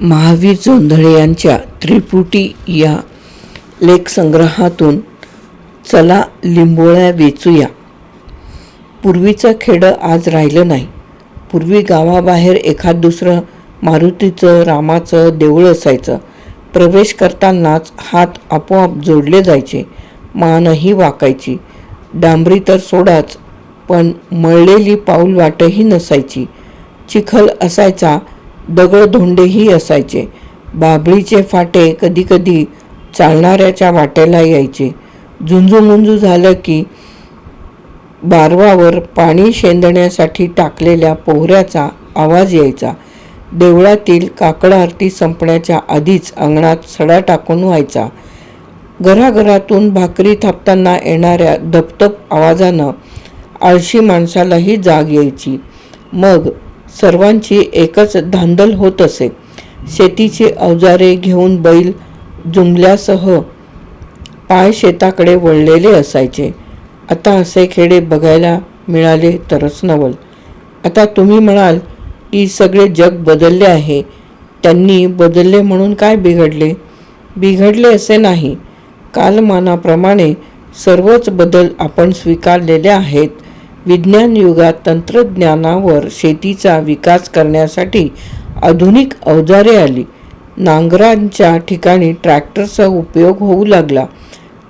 महावीर जोंधळे यांच्या त्रिपुटी या लेखसंग्रहातून चला लिंबोळ्या वेचूया. पूर्वीचं खेडं आज राहिलं नाही. पूर्वी गावाबाहेर एखाद दुसरं मारुतीचं रामाचं देऊळ असायचं. प्रवेश करतानाच हात आपोआप जोडले जायचे. मानही वाकायची. डांबरी तर सोडाच पण मळलेली पाऊल वाटही नसायची. चिखल असायचा दगडधोंडेही असायचे. बाभळीचे फाटे कधीकधी चालणाऱ्याच्या वाटेला यायचे. झुंजूमुंजू झालं की बारवावर पाणी शेंदण्यासाठी टाकलेल्या पोहऱ्याचा आवाज यायचा. देवळातील काकड आरती संपण्याच्या आधीच अंगणात सडा टाकून व्हायचा. घराघरातून भाकरी थापताना येणाऱ्या धपधप आवाजानं आळशी माणसालाही जाग यायची. मग सर्वांची एकच धांदल होत असे. शेतीची अवजारे घेऊन बैल जुमल्यासह पाय शेताकडे वळलेले असायचे. आता असे खेडे बघायला मिळाले तरच नवल. आता तुम्ही म्हणाल की सगळे जग बदलले आहे. त्यांनी बदलले म्हणून काय बिघडले? बिघडले असे नाही. कालमानाप्रमाणे सर्वच बदल आपण स्वीकारलेले आहेत. विज्ञान युगात तंत्रज्ञानावर शेतीचा विकास करण्यासाठी आधुनिक अवजारे आली. नांगरांच्या ठिकाणी ट्रॅक्टरचा उपयोग होऊ लागला.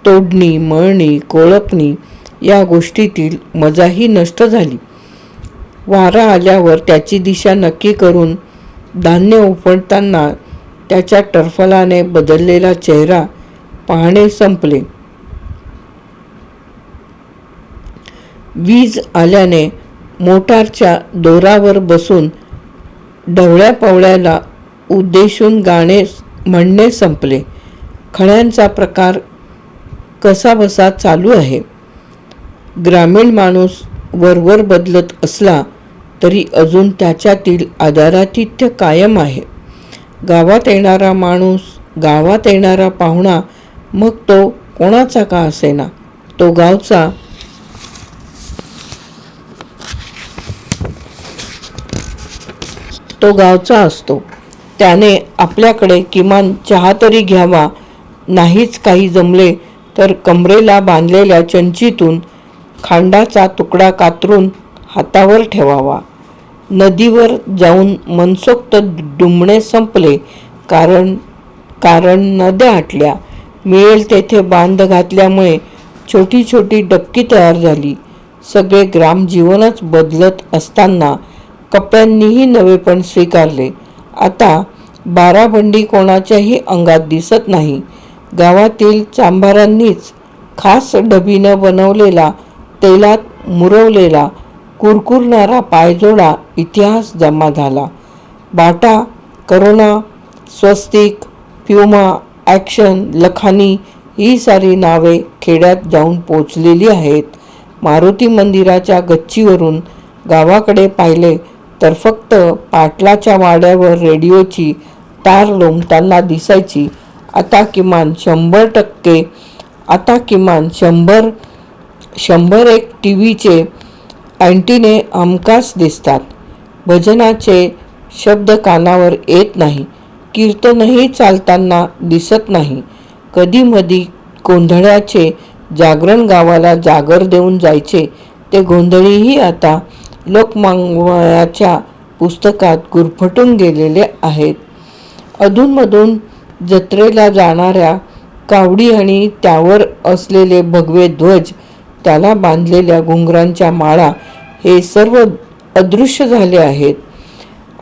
तोडणी मळणी कोळपणी या गोष्टीतील मजाही नष्ट झाली. वारा आल्यावर त्याची दिशा नक्की करून धान्य उपटताना त्याच्या टरफलाने बदललेला चेहरा पाहणे संपले. वीज आल्याने मोटारच्या दोरावर बसून ढवळ्या पवळ्याला उद्देशून गाणे म्हणणे संपले. खळ्यांचा प्रकार कसाबसा चालू आहे. ग्रामीण माणूस वरवर बदलत असला तरी अजून त्याच्यातील आदारातिथ्य कायम आहे. गावात येणारा माणूस गावात येणारा पाहुणा मग तो कोणाचा का असेना? तो गावचा तो गावचा असतो. त्याने आपल्याकडे किमान चहा तरी घ्यावा. नाहीच काही जमले तर कमरेला बांधलेल्या चंचीतून खांडाचा तुकडा कातरून हातावर ठेवावा. नदीवर जाऊन मनसोक्त डुंबणे संपले कारण कारण नद्या आटल्या. मिळेल तेथे बांध घातल्यामुळे छोटी छोटी डबकी तयार झाली. सगळे ग्रामजीवनच बदलत असताना कप्प्यांनीही नवेपण स्वीकारले. आता बाराबंडी कोणाच्याही अंगात दिसत नाही. गावातील चांभारांनीच खास डबीनं बनवलेला तेलात मुरवलेला कुरकुरणारा पायजोडा इतिहास जमा झाला. Bata Corona Swastik Puma Action Lakhani ही सारी नावे खेड्यात जाऊन पोचलेली आहेत. मारुती मंदिराच्या गच्चीवरून गावाकडे पाहिले तर फक्त पाटलाच्या वाड्यावर रेडिओची तार लोंबताना दिसायची. आता किमान शंभर टक्के आता किमान शंभर शंभर एक टी व्हीचे अँटीने हमखास दिसतात. भजनाचे शब्द कानावर येत नाही कीर्तनही चालताना दिसत नाही. कधीमधी गोंधळाचे जागरण गावाला जागर देऊन जायचे ते गोंधळीही आता लोकमांगवळाच्या पुस्तकात गुरफटून गेलेले आहेत. अधूनमधून जत्रेला जाणाऱ्या कावडी आणि त्यावर असलेले भगवे ध्वज त्याला बांधलेल्या घुंगरांच्या माळा हे सर्व अदृश्य झाले आहेत.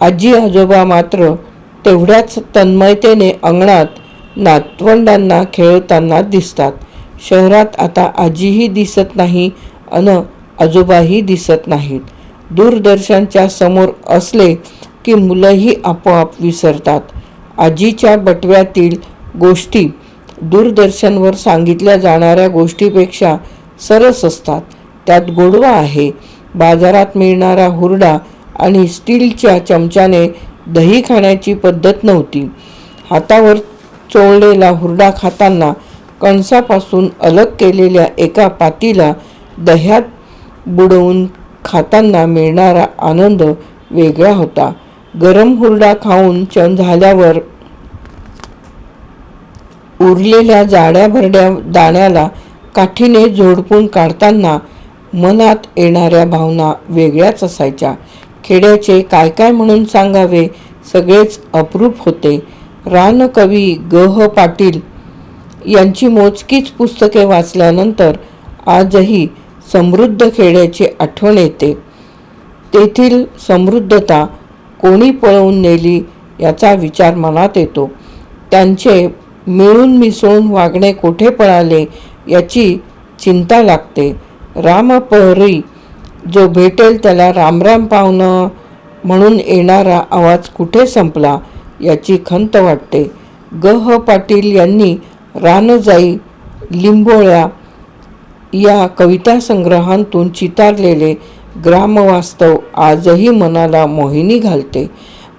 आजी आजोबा मात्र तेवढ्याच तन्मयतेने अंगणात नातवंडांना खेळताना दिसतात. शहरात आता आजीही दिसत नाही अन आजोबाही दिसत नाहीत. दूरदर्शनच्या समोर असले की मुलंही आपोआप विसरतात. आजीच्या बटव्यातील गोष्टी दूरदर्शनवर सांगितल्या जाणाऱ्या गोष्टीपेक्षा सरस असतात. त्यात गोडवा आहे. बाजारात मिळणारा हुरडा आणि स्टीलच्या चमच्याने दही खाण्याची पद्धत नव्हती. हातावर चोळलेला हुरडा खाताना कणसापासून अलग केलेल्या एका पातीला दह्यात बुडवून खाताना मिळणारा आनंद वेगळा होता. गरम हुरडा खाऊन चण झाल्यावर उरलेल्या जाड्या भरड्या दाण्याला काठीने झोडपून काढताना मनात येणाऱ्या भावना वेगळ्याच असायच्या. खेड्याचे काय काय म्हणून सांगावे सगळेच अप्रूप होते. रानकवी ग ह पाटील यांची मोजकीच पुस्तके वाचल्यानंतर आजही समृद्ध खेड्याची आठवण येते. तेथील समृद्धता कोणी पळवून नेली याचा विचार मनात येतो. त्यांचे मिळून मिसळून वागणे कोठे पळाले याची चिंता लागते. रामपहरी जो भेटेल त्याला रामराम पाहुणं म्हणून येणारा आवाज कुठे संपला याची खंत वाटते. ग. ह. पाटील यांनी रानजाई लिंबोळ्या या कविता संग्रहांतून चितारलेले ग्रामवास्तव आजही मनाला मोहिनी घालते.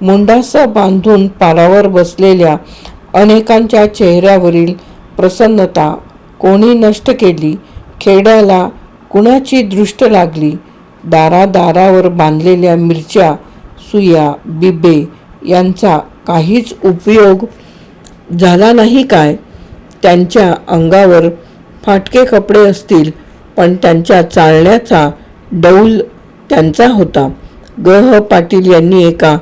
मुंडासा बांधून पारावर बसलेल्या अनेकांच्या चेहऱ्यावरील प्रसन्नता कोणी नष्ट केली? खेड्याला कुणाची दृष्ट लागली? दारादारावर बांधलेल्या मिरच्या सुया बिबे यांचा काहीच उपयोग झाला नाही काय? त्यांच्या अंगावर फाटके कपडे असतील पण त्यांच्या चालण्याचा डौल त्यांचा होता. ग. ह. पाटील यांनी एका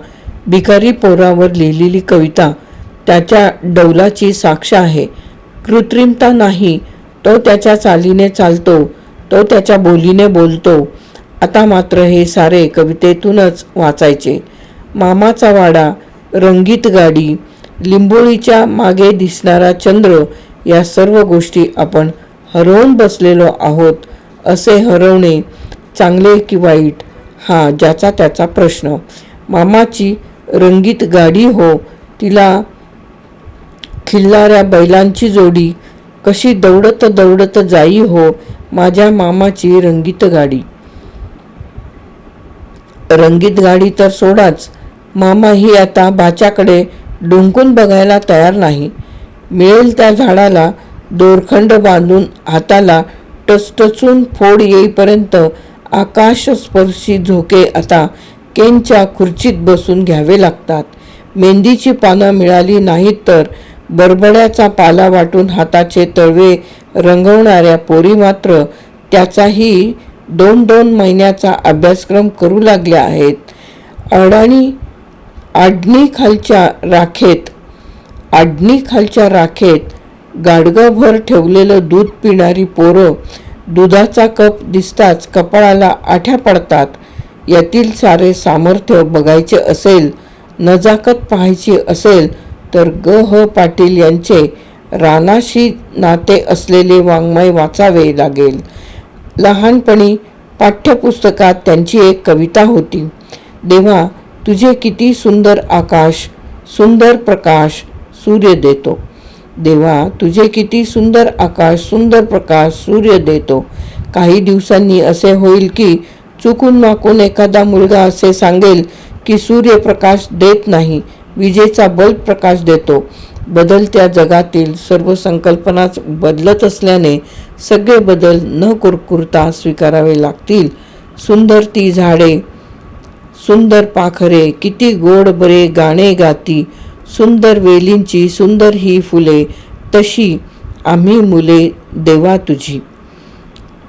भिकारी पोरावर लिहिलेली कविता त्याच्या डौलाची साक्ष आहे. कृत्रिमता नाही तो त्याच्या चालीने चालतो तो त्याच्या बोलीने बोलतो. आता मात्र हे सारे कवितेतूनच वाचायचे. मामाचा वाडा रंगीत गाडी लिंबोळीच्या मागे दिसणारा चंद्र या सर्व गोष्टी आपण हरवून बसलेलो आहोत असे हरवणे चांगले की वाईट? हा ज्याचा त्याचा प्रश्न. मामाची रंगीत गाडी हो तिला खिल्लाऱ्या बैलांची जोडी. कशी दौडत दौडत जाई हो माझ्या मामाची रंगीत गाडी. रंगीत गाडी तर सोडाच मामा ही आता बाच्याकडे डुंकून बघायला तयार नाही. मिळेल त्या झाडाला दोरखंड बांधून हाताला टचटचून फोड येईपर्यंत आकाशस्पर्शी झोके आता केनच्या खुर्चीत बसून घ्यावे लागतात. मेंदीची पानं मिळाली नाहीत तर बरबड्याचा पाला वाटून हाताचे तळवे रंगवणाऱ्या पोरी मात्र त्याचाही दोन दोन महिन्याचा अभ्यासक्रम करू लागल्या आहेत. अडाणी आडणीखालच्या राखेत आडणीखालच्या राखेत गाडगंभर ठेवलेलं दूध पिणारी पोरं दुधाचा कप दिसताच कपाळाला आठ्या पडतात. यातील सारे सामर्थ्य बघायचे असेल नजाकत पाहायची असेल तर ग ह पाटील यांचे रानाशी नाते असलेले वाङ्मय वाचावे लागेल. लहानपणी पाठ्यपुस्तकात त्यांची एक कविता होती. देवा तुझे किती सुंदर आकाश सुंदर प्रकाश सूर्य देतो. देवा तुझे किती सुंदर आकाश सुंदर प्रकाश सूर्य देतो. काही दिवसांनी असे होईल की चुकून माकून एखादा मुलगा असे सांगेल की सूर्यप्रकाश देत नाही विजेचा बल्ब प्रकाश देतो. बदलत्या जगातील सर्व संकल्पनाच बदलत असल्याने सगळे बदल न कुरकुरता स्वीकारावे लागतील. सुंदर ती झाडे सुंदर पाखरे किती गोड बरे गाणे गाती. सुंदर वेलींची सुंदर ही फुले तशी आम्ही मुले देवा तुझी.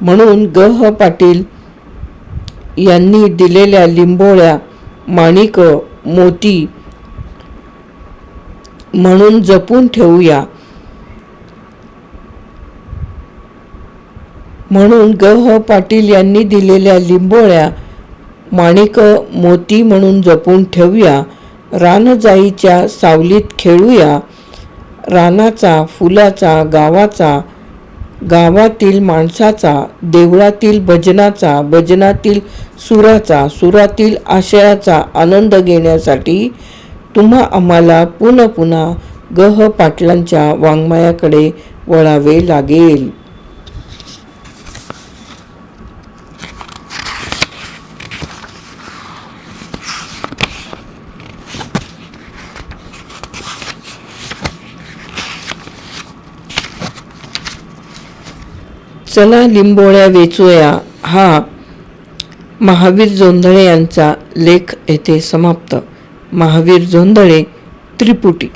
म्हणून ग ह पाटील यांनी दिलेल्या लिंबोळ्या माणिक मोती म्हणून जपून ठेवूया. म्हणून ग ह पाटील यांनी दिलेल्या लिंबोळ्या माणिक मोती म्हणून जपून ठेवूया. रानजाईच्या सावलीत खेळूया. रानाचा फुलाचा गावाचा गावातील माणसाचा देवळातील भजनाचा भजनातील सुराचा सुरातील आशयाचा आनंद घेण्यासाठी तुम्हा आम्हाला पुन्हा पुन्हा गह पाटलांच्या वाङ्मयाकडे वळावे लागेल. चला लिंबोळ्या वेचूया. हा महावीर जोंधळे यांचा लेख येथे समाप्त. महावीर जोंधळे त्रिपुटी.